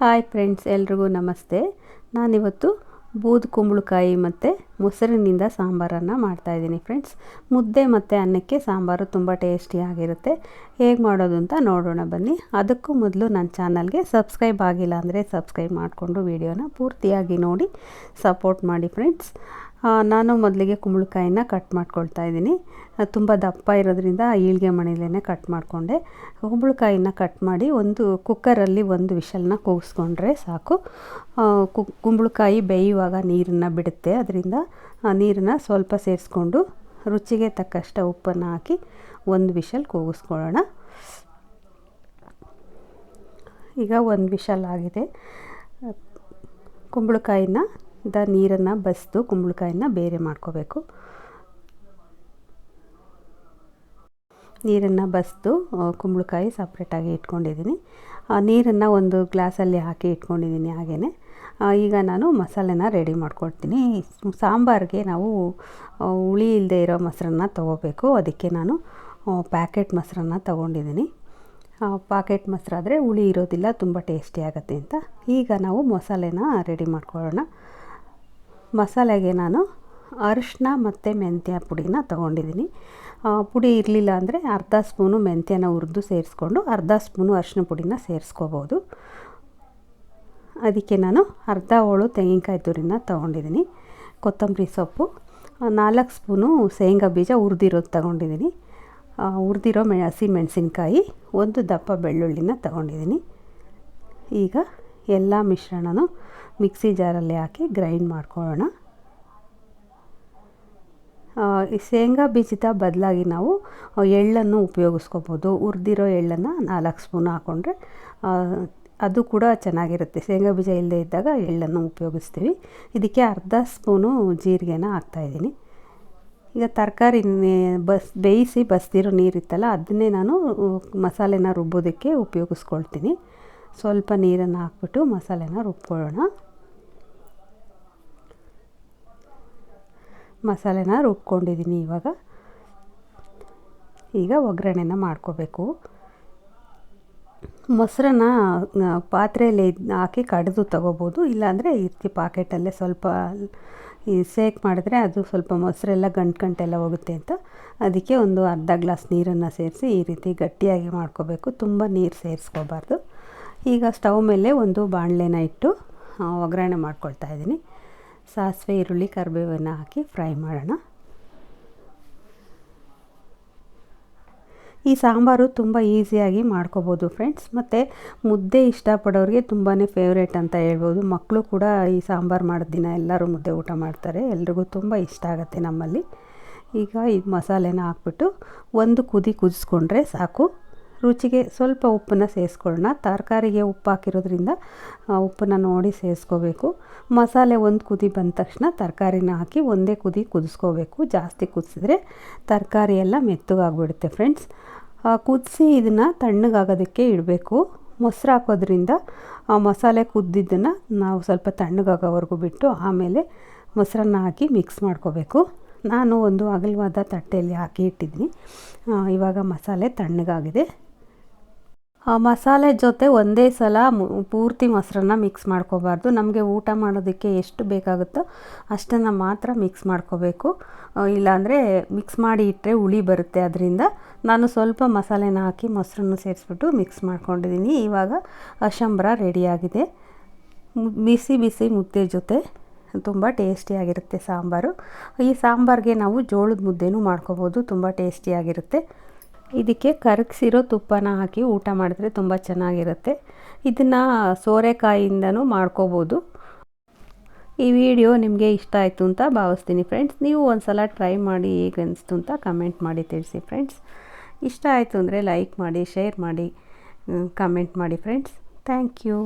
Hi friends, ಎಲ್ರಿಗೂ ನಮಸ್ತೆ. ನಾನಿವತ್ತು ಬೂದು ಕುಂಬಳಕಾಯಿ ಮತ್ತು ಮೊಸರಿನಿಂದ ಸಾಂಬಾರನ್ನು ಮಾಡ್ತಾಯಿದ್ದೀನಿ ಫ್ರೆಂಡ್ಸ್. ಮುದ್ದೆ ಮತ್ತು ಅನ್ನಕ್ಕೆ ಸಾಂಬಾರು ತುಂಬ ಟೇಸ್ಟಿಯಾಗಿರುತ್ತೆ ಹೇಗೆ ಮಾಡೋದು ಅಂತ ನೋಡೋಣ ಬನ್ನಿ. ಅದಕ್ಕೂ ಮೊದಲು ನನ್ನ ಚಾನಲ್ಗೆ ಸಬ್ಸ್ಕ್ರೈಬ್ ಆಗಿಲ್ಲ ಅಂದರೆ ಸಬ್ಸ್ಕ್ರೈಬ್ ಮಾಡಿಕೊಂಡು ವಿಡಿಯೋನ ಪೂರ್ತಿಯಾಗಿ ನೋಡಿ, ಸಪೋರ್ಟ್ ಮಾಡಿ ಫ್ರೆಂಡ್ಸ್. ನಾನು ಮೊದಲಿಗೆ ಕುಂಬಳಕಾಯಿನ ಕಟ್ ಮಾಡ್ಕೊಳ್ತಾ ಇದ್ದೀನಿ. ತುಂಬ ದಪ್ಪ ಇರೋದ್ರಿಂದ ಈಳಿಗೆ ಮಣೆಲೇ ಕಟ್ ಮಾಡಿಕೊಂಡೆ. ಕುಂಬಳಕಾಯಿನ ಕಟ್ ಮಾಡಿ ಒಂದು ಕುಕ್ಕರಲ್ಲಿ ಒಂದು ವಿಷಲನ್ನ ಕೂಗಿಸ್ಕೊಂಡ್ರೆ ಸಾಕು. ಕುಂಬಳಕಾಯಿ ಬೇಯುವಾಗ ನೀರನ್ನು ಬಿಡುತ್ತೆ. ಅದರಿಂದ ನೀರನ್ನು ಸ್ವಲ್ಪ ಸೇರಿಸ್ಕೊಂಡು ರುಚಿಗೆ ತಕ್ಕಷ್ಟು ಉಪ್ಪನ್ನು ಹಾಕಿ ಒಂದು ವಿಷಲ್ ಕೂಗಿಸ್ಕೊಳ್ಳೋಣ. ಈಗ ಒಂದು ವಿಷಲ್ ಆಗಿದೆ. ಕುಂಬಳಕಾಯಿನ ದ ನೀರನ್ನು ಬಸಿದು ಕುಂಬಳಕಾಯನ್ನ ಬೇರೆ ಮಾಡ್ಕೋಬೇಕು. ನೀರನ್ನು ಬಸಿದು ಕುಂಬಳಕಾಯಿ ಸಪ್ರೇಟಾಗಿ ಇಟ್ಕೊಂಡಿದ್ದೀನಿ. ನೀರನ್ನು ಒಂದು ಗ್ಲಾಸಲ್ಲಿ ಹಾಕಿ ಇಟ್ಕೊಂಡಿದ್ದೀನಿ ಹಾಗೆಯೇ ಈಗ ನಾನು ಮಸಾಲೆನ ರೆಡಿ ಮಾಡ್ಕೊಳ್ತೀನಿ ಸಾಂಬಾರಿಗೆ ನಾವು ಹುಳಿ ಇಲ್ಲದೆ ಇರೋ ಮೊಸರನ್ನ ತೊಗೋಬೇಕು. ಅದಕ್ಕೆ ನಾನು ಪ್ಯಾಕೆಟ್ ಮೊಸರನ್ನ ತೊಗೊಂಡಿದ್ದೀನಿ. ಪ್ಯಾಕೆಟ್ ಮೊಸರಾದರೆ ಹುಳಿ ಇರೋದಿಲ್ಲ, ತುಂಬ ಟೇಸ್ಟಿ ಆಗುತ್ತೆ ಅಂತ. ಈಗ ನಾವು ಮಸಾಲೆನ ರೆಡಿ ಮಾಡ್ಕೊಳ್ಳೋಣ. ಮಸಾಲೆಗೆ ನಾನು ಅರಿಶಿನ ಮತ್ತು ಮೆಂತ್ಯ ಪುಡಿನ ತೊಗೊಂಡಿದ್ದೀನಿ. ಪುಡಿ ಇರಲಿಲ್ಲ ಅಂದರೆ ಅರ್ಧ ಸ್ಪೂನು ಮೆಂತ್ಯನ ಹುರಿದು ಸೇರಿಸ್ಕೊಂಡು ಅರ್ಧ ಸ್ಪೂನು ಅರಿಶಿನ ಪುಡಿನ ಸೇರಿಸ್ಕೋಬೋದು. ಅದಕ್ಕೆ ನಾನು ಅರ್ಧ ಹೋಳು ತೆಂಗಿನಕಾಯಿ ತುರಿನ ತೊಗೊಂಡಿದ್ದೀನಿ. ಕೊತ್ತಂಬರಿ ಸೊಪ್ಪು ನಾಲ್ಕು ಸ್ಪೂನು ಶೇಂಗಾ ಬೀಜ ಹುರಿದಿರೋದು ತೊಗೊಂಡಿದ್ದೀನಿ. ಹುರಿದಿರೋ ಮೆ, ಹಸಿ ಮೆಣಸಿನ್ಕಾಯಿ, ಒಂದು ದಪ್ಪ ಬೆಳ್ಳುಳ್ಳಿನ ತೊಗೊಂಡಿದ್ದೀನಿ. ಈಗ ಎಲ್ಲ ಮಿಶ್ರಣನೂ ಮಿಕ್ಸಿ ಜಾರಲ್ಲಿ ಹಾಕಿ ಗ್ರೈಂಡ್ ಮಾಡ್ಕೊಳ್ಳೋಣ. ಶೇಂಗಾ ಬೀಜದ ಬದಲಾಗಿ ನಾವು ಎಳ್ಳನ್ನು ಉಪಯೋಗಿಸ್ಕೋಬೋದು. ಹುರಿದಿರೋ ಎಳ್ಳನ್ನು ನಾಲ್ಕು ಸ್ಪೂನ್ ಹಾಕ್ಕೊಂಡ್ರೆ ಅದು ಕೂಡ ಚೆನ್ನಾಗಿರುತ್ತೆ. ಶೇಂಗಾ ಬೀಜ ಇಲ್ಲದೇ ಇದ್ದಾಗ ಎಳ್ಳನ್ನು ಉಪಯೋಗಿಸ್ತೀವಿ. ಇದಕ್ಕೆ ಅರ್ಧ ಸ್ಪೂನು ಜೀರಿಗೆನ ಹಾಕ್ತಾಯಿದ್ದೀನಿ ಈಗ ತರಕಾರಿ ಬಸ್, ಬೇಯಿಸಿ ಬಸ್ದಿರೋ ನೀರಿತ್ತಲ್ಲ, ಅದನ್ನೇ ನಾನು ಮಸಾಲೆನ ರುಬ್ಬೋದಕ್ಕೆ ಉಪಯೋಗಿಸ್ಕೊಳ್ತೀನಿ. ಸ್ವಲ್ಪ ನೀರನ್ನು ಹಾಕ್ಬಿಟ್ಟು ಮಸಾಲೆನ ರುಬ್ಕೊಳ್ಳೋಣ. ಮಸಾಲೆನ ರುಬ್ಕೊಂಡಿದ್ದೀನಿ ಇವಾಗ. ಈಗ ಒಗ್ಗರಣೆನ ಮಾಡ್ಕೋಬೇಕು. ಮೊಸರನ್ನ ಪಾತ್ರೆಯಲ್ಲಿ ಹಾಕಿ ಕಡಿದು ತಗೋಬೋದು. ಇಲ್ಲಾಂದರೆ ಈ ರೀತಿ ಪಾಕೆಟಲ್ಲೇ ಸ್ವಲ್ಪ, ಈ ಸೇಕ್ ಮಾಡಿದ್ರೆ ಅದು ಸ್ವಲ್ಪ ಮೊಸರೆಲ್ಲ ಗಂಟು ಗಂಟೆಲ್ಲ ಹೋಗುತ್ತೆ ಅಂತ. ಅದಕ್ಕೆ ಒಂದು ಅರ್ಧ ಗ್ಲಾಸ್ ನೀರನ್ನು ಸೇರಿಸಿ ಈ ರೀತಿ ಗಟ್ಟಿಯಾಗಿ ಮಾಡ್ಕೋಬೇಕು. ತುಂಬ ನೀರು ಸೇರಿಸ್ಕೋಬಾರ್ದು. ಈಗ ಸ್ಟವ್ ಮೇಲೆ ಒಂದು ಬಾಣಲೆನ ಇಟ್ಟು ಒಗ್ಗರಣೆ ಮಾಡ್ಕೊಳ್ತಾ ಇದ್ದೀನಿ. ಸಾಸಿವೆ, ಈರುಳ್ಳಿ, ಕರಿಬೇವನ್ನು ಹಾಕಿ ಫ್ರೈ ಮಾಡೋಣ. ಈ ಸಾಂಬಾರು ತುಂಬ ಈಸಿಯಾಗಿ ಮಾಡ್ಕೋಬೋದು ಫ್ರೆಂಡ್ಸ್. ಮತ್ತು ಮುದ್ದೆ ಇಷ್ಟಪಡೋರಿಗೆ ತುಂಬಾ ಫೇವ್ರೇಟ್ ಅಂತ ಹೇಳ್ಬೋದು. ಮಕ್ಕಳು ಕೂಡ ಈ ಸಾಂಬಾರು ಮಾಡೋ ದಿನ ಎಲ್ಲರೂ ಮುದ್ದೆ ಊಟ ಮಾಡ್ತಾರೆ. ಎಲ್ರಿಗೂ ತುಂಬ ಇಷ್ಟ ಆಗುತ್ತೆ ನಮ್ಮಲ್ಲಿ. ಈಗ ಈ ಮಸಾಲೆನ ಹಾಕ್ಬಿಟ್ಟು ಒಂದು ಕುದಿ ಕುದಿಸ್ಕೊಂಡ್ರೆ ಸಾಕು. ರುಚಿಗೆ ಸ್ವಲ್ಪ ಉಪ್ಪನ್ನು ಸೇರಿಸ್ಕೊಳ್ಳೋಣ ತರಕಾರಿಗೆ ಉಪ್ಪು ಹಾಕಿರೋದ್ರಿಂದ ಉಪ್ಪನ್ನು ನೋಡಿ ಸೇರಿಸ್ಕೋಬೇಕು ಮಸಾಲೆ ಒಂದು ಕುದಿ ಬಂದ ತಕ್ಷಣ ತರಕಾರಿನ ಹಾಕಿ ಒಂದೇ ಕುದಿ ಕುದಿಸ್ಕೋಬೇಕು. ಜಾಸ್ತಿ ಕುದಿಸಿದ್ರೆ ತರಕಾರಿ ಎಲ್ಲ ಮೆತ್ತಗಾಗ್ಬಿಡುತ್ತೆ ಫ್ರೆಂಡ್ಸ್ ಕುದಿಸಿ ಇದನ್ನು ತಣ್ಣಗಾಗೋದಕ್ಕೆ ಇಡಬೇಕು. ಮೊಸರು ಹಾಕೋದ್ರಿಂದ, ಆ, ಮಸಾಲೆ ಕುದ್ದಿದ್ದನ್ನು ನಾವು ಸ್ವಲ್ಪ ತಣ್ಣಗಾಗೋವರೆಗೂ ಬಿಟ್ಟು ಆಮೇಲೆ ಮೊಸರನ್ನ ಹಾಕಿ ಮಿಕ್ಸ್ ಮಾಡ್ಕೋಬೇಕು. ನಾನು ಒಂದು ಅಗಲವಾದ ತಟ್ಟೆಯಲ್ಲಿ ಹಾಕಿ ಇಟ್ಟಿದ್ದೀನಿ. ಇವಾಗ ಮಸಾಲೆ ತಣ್ಣಗಾಗಿದೆ. ಮಸಾಲೆ ಜೊತೆ ಒಂದೇ ಸಲ ಪೂರ್ತಿ ಮೊಸರನ್ನ ಮಿಕ್ಸ್ ಮಾಡ್ಕೋಬಾರ್ದು. ನಮಗೆ ಊಟ ಮಾಡೋದಕ್ಕೆ ಎಷ್ಟು ಬೇಕಾಗುತ್ತೋ ಅಷ್ಟನ್ನು ಮಾತ್ರ ಮಿಕ್ಸ್ ಮಾಡ್ಕೋಬೇಕು. ಇಲ್ಲಾಂದರೆ ಮಿಕ್ಸ್ ಮಾಡಿ ಇಟ್ಟರೆ ಹುಳಿ ಬರುತ್ತೆ. ಅದರಿಂದ ನಾನು ಸ್ವಲ್ಪ ಮಸಾಲೆನ ಹಾಕಿ ಮೊಸರನ್ನು ಸೇರಿಸ್ಬಿಟ್ಟು ಮಿಕ್ಸ್ ಮಾಡ್ಕೊಂಡಿದ್ದೀನಿ ಇವಾಗ ಅಶಂಬ್ರ ರೆಡಿಯಾಗಿದೆ ಬಿಸಿ ಬಿಸಿ ಮುದ್ದೆ ಜೊತೆ ತುಂಬ ಟೇಸ್ಟಿಯಾಗಿರುತ್ತೆ ಸಾಂಬಾರು. ಈ ಸಾಂಬಾರಿಗೆ ನಾವು ಜೋಳದ ಮುದ್ದೆನೂ ಮಾಡ್ಕೋಬೋದು. ತುಂಬ ಟೇಸ್ಟಿಯಾಗಿರುತ್ತೆ ಇದಕ್ಕೆ ಕರಗಿಸಿರೋ ತುಪ್ಪನ ಹಾಕಿ ಊಟ ಮಾಡಿದ್ರೆ ತುಂಬ ಚೆನ್ನಾಗಿರುತ್ತೆ. ಇದನ್ನು ಸೋರೆಕಾಯಿಂದನೂ ಮಾಡ್ಕೋಬೋದು. ಈ ವಿಡಿಯೋ ನಿಮಗೆ ಇಷ್ಟ ಆಯಿತು ಅಂತ ಭಾವಿಸ್ತೀನಿ ಫ್ರೆಂಡ್ಸ್. ನೀವು ಒಂದು ಸಲ ಟ್ರೈ ಮಾಡಿ ಹೇಗೆ ಅನಿಸ್ತು ಅಂತ ಕಮೆಂಟ್ ಮಾಡಿ ತಿಳಿಸಿ ಫ್ರೆಂಡ್ಸ್. ಇಷ್ಟ ಆಯಿತು ಅಂದರೆ ಲೈಕ್ ಮಾಡಿ, ಶೇರ್ ಮಾಡಿ ಕಮೆಂಟ್ ಮಾಡಿ ಫ್ರೆಂಡ್ಸ್. Thank you.